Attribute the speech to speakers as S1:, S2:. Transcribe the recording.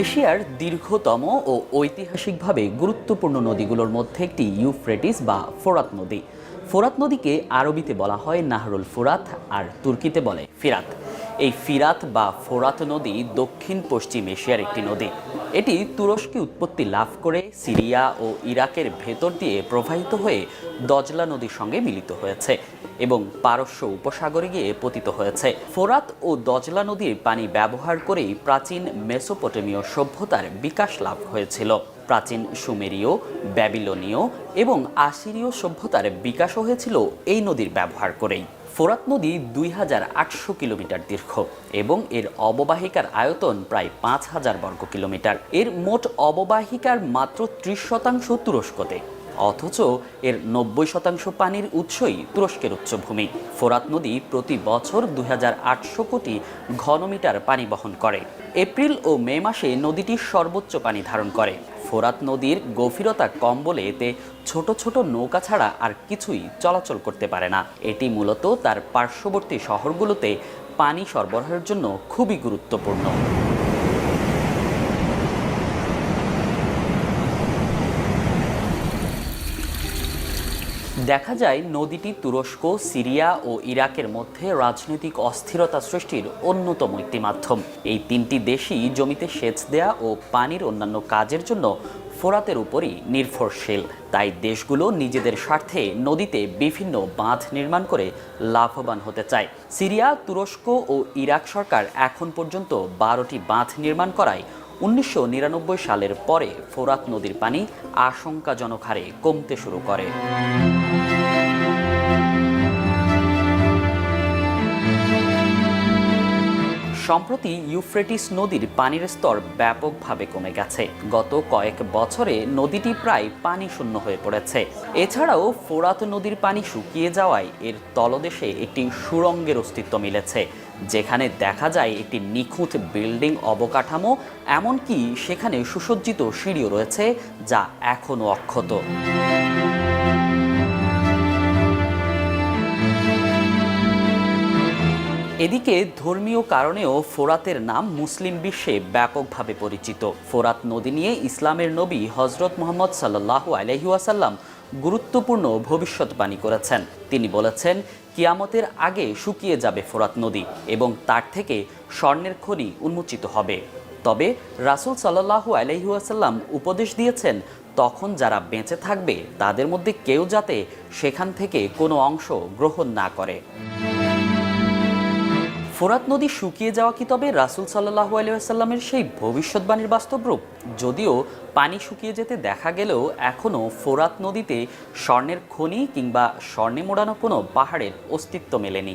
S1: এশিয়ার দীর্ঘতম ও ঐতিহাসিকভাবে গুরুত্বপূর্ণ নদীগুলোর মধ্যে একটি ইউফ্রেটিস বা ফোরাত নদী। ফোরাত নদীকে আরবিতে বলা হয় নাহরুল ফোরাত, আর তুর্কিতে বলে ফিরাত। এই ফিরাত বা ফোরাত নদী দক্ষিণ পশ্চিম এশিয়ার একটি নদী। এটি তুরস্কে উৎপত্তি লাভ করে সিরিয়া ও ইরাকের ভেতর দিয়ে প্রবাহিত হয়ে দজলা নদীর সঙ্গে মিলিত হয়েছে এবং পারস্য উপসাগরে গিয়ে পতিত হয়েছে। ফোরাত ও দজলা নদীর পানি ব্যবহার করেই প্রাচীন মেসোপটেমীয় সভ্যতার বিকাশ লাভ হয়েছিল। প্রাচীন সুমেরীয়, ব্যাবিলনীয় এবং আসিরীয় সভ্যতার বিকাশও হয়েছিল এই নদীর ব্যবহার করেই। ফোরাত নদী দুই হাজার আটশো কিলোমিটার দীর্ঘ এবং এর অববাহিকার আয়তন প্রায় পাঁচ হাজার বর্গ কিলোমিটার এর মোট অববাহিকার মাত্র ত্রিশ শতাংশ তুরস্কতে। অথচ এর নব্বই শতাংশ পানির উৎসই তুরস্কের উচ্চভূমি। ফোরাত নদী প্রতি বছর দু হাজার আটশো কোটি ঘনমিটার পানি বহন করে। এপ্রিল ও মে মাসে নদীটি সর্বোচ্চ পানি ধারণ করে। ফোরাত নদীর গভীরতা কম বলে এতে ছোট ছোট নৌকা ছাড়া আর কিছুই চলাচল করতে পারে না। এটি মূলত তার পার্শ্ববর্তী শহরগুলোতে পানি সরবরাহের জন্য খুবই গুরুত্বপূর্ণ। দেখা যায় নদীটি তুরস্ক, সিরিয়া ও ইরাকের মধ্যে রাজনৈতিক অস্থিরতা সৃষ্টির অন্যতম একটি মাধ্যম। এই তিনটি দেশই জমিতে সেচ দেয়া ও পানির অন্যান্য কাজের জন্য ফোরাতের উপরই নির্ভরশীল। তাই দেশগুলো নিজেদের স্বার্থে নদীতে বিভিন্ন বাঁধ নির্মাণ করে লাভবান হতে চায়। সিরিয়া, তুরস্ক ও ইরাক সরকার এখন পর্যন্ত বারোটি বাঁধ নির্মাণ করায় উনিশশো নিরানব্বই সালের পরে ফোরাত নদীর পানি আশঙ্কাজনক হারে কমতে শুরু করে। সম্প্রতি ইউফ্রেটিস নদীর পানির স্তর ব্যাপকভাবে কমে গেছে। গত কয়েক বছরে নদীটি প্রায় পানি শূন্য হয়ে পড়েছে। এছাড়াও ফোরাত নদীর পানি শুকিয়ে যাওয়ায় এর তলদেশে একটি সুরঙ্গের অস্তিত্ব মিলেছে, যেখানে দেখা যায় একটি নিখুঁত বিল্ডিং অবকাঠামো, এমনকি সেখানে সুসজ্জিত সিঁড়িও রয়েছে, যা এখনও অক্ষত। এদিকে ধর্মীয় কারণেও ফোরাতের নাম মুসলিম বিশ্বে ব্যাপকভাবে পরিচিত। ফোরাত নদী নিয়ে ইসলামের নবী হজরত মোহাম্মদ সাল্লাহ আলহিউসাল্লাম গুরুত্বপূর্ণ ভবিষ্যৎবাণী করেছেন। তিনি বলেছেন, কিয়ামতের আগে শুকিয়ে যাবে ফোরাত নদী এবং তার থেকে স্বর্ণের খনি উন্মোচিত হবে। তবে রাসুল সাল্লাহু আলহিউসাল্লাম উপদেশ দিয়েছেন, তখন যারা বেঁচে থাকবে তাদের মধ্যে কেউ যাতে সেখান থেকে কোনো অংশ গ্রহণ না করে। ফোরাত নদী শুকিয়ে যাওয়া কি তবে রাসুল সাল্লাহু আলিয়াসাল্লামের সেই ভবিষ্যৎবাণীর বাস্তব রূপ? যদিও পানি শুকিয়ে যেতে দেখা গেলেও এখনও ফোরাত নদীতে স্বর্ণের খনি কিংবা স্বর্ণে মোড়ানো কোনো পাহাড়ের অস্তিত্ব মেলেনি।